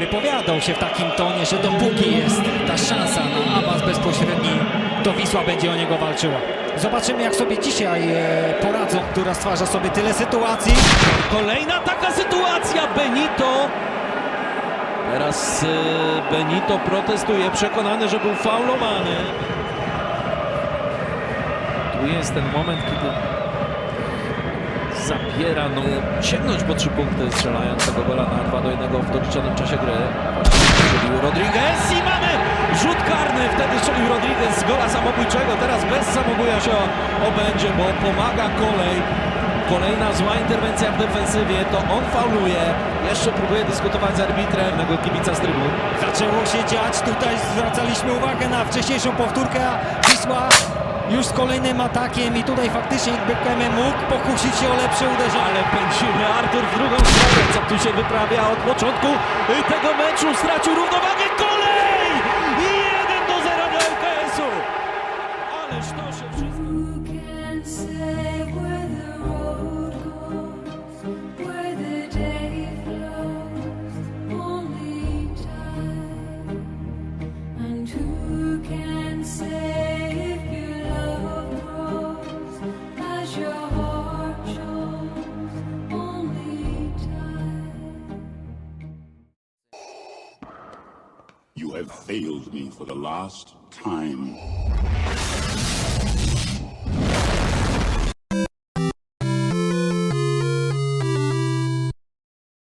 wypowiadał się w takim tonie, że dopóki jest ta szansa na awans bezpośredni, to Wisła będzie o niego walczyła. Zobaczymy, jak sobie dzisiaj e, poradzą, która stwarza sobie tyle sytuacji. Kolejna taka sytuacja, Benito. Teraz e, Benito protestuje, przekonany, że był faulowany. Tu jest ten moment, kiedy zabiera, no sięgnąć po trzy punkty, strzelając tego gola na 2 do 1 w doliczonym czasie gry. Strzelił Rodriguez i mamy rzut karny. Wtedy strzelił Rodriguez z gola samobójczego. Teraz bez samobuja się obędzie, bo pomaga kolej. Kolejna zła interwencja w defensywie, to on fauluje. Jeszcze próbuje dyskutować z arbitrem, tego kibica z trybun. Zaczęło się dziać, tutaj zwracaliśmy uwagę na wcześniejszą powtórkę, a Wisła już z kolejnym atakiem i tutaj faktycznie Bekeme mógł pokusić się o lepsze uderzenie. Ale pędzimy Artur w drugą stronę. Co tu się wyprawia od początku tego meczu? Stracił równowagę You have failed me for the last time.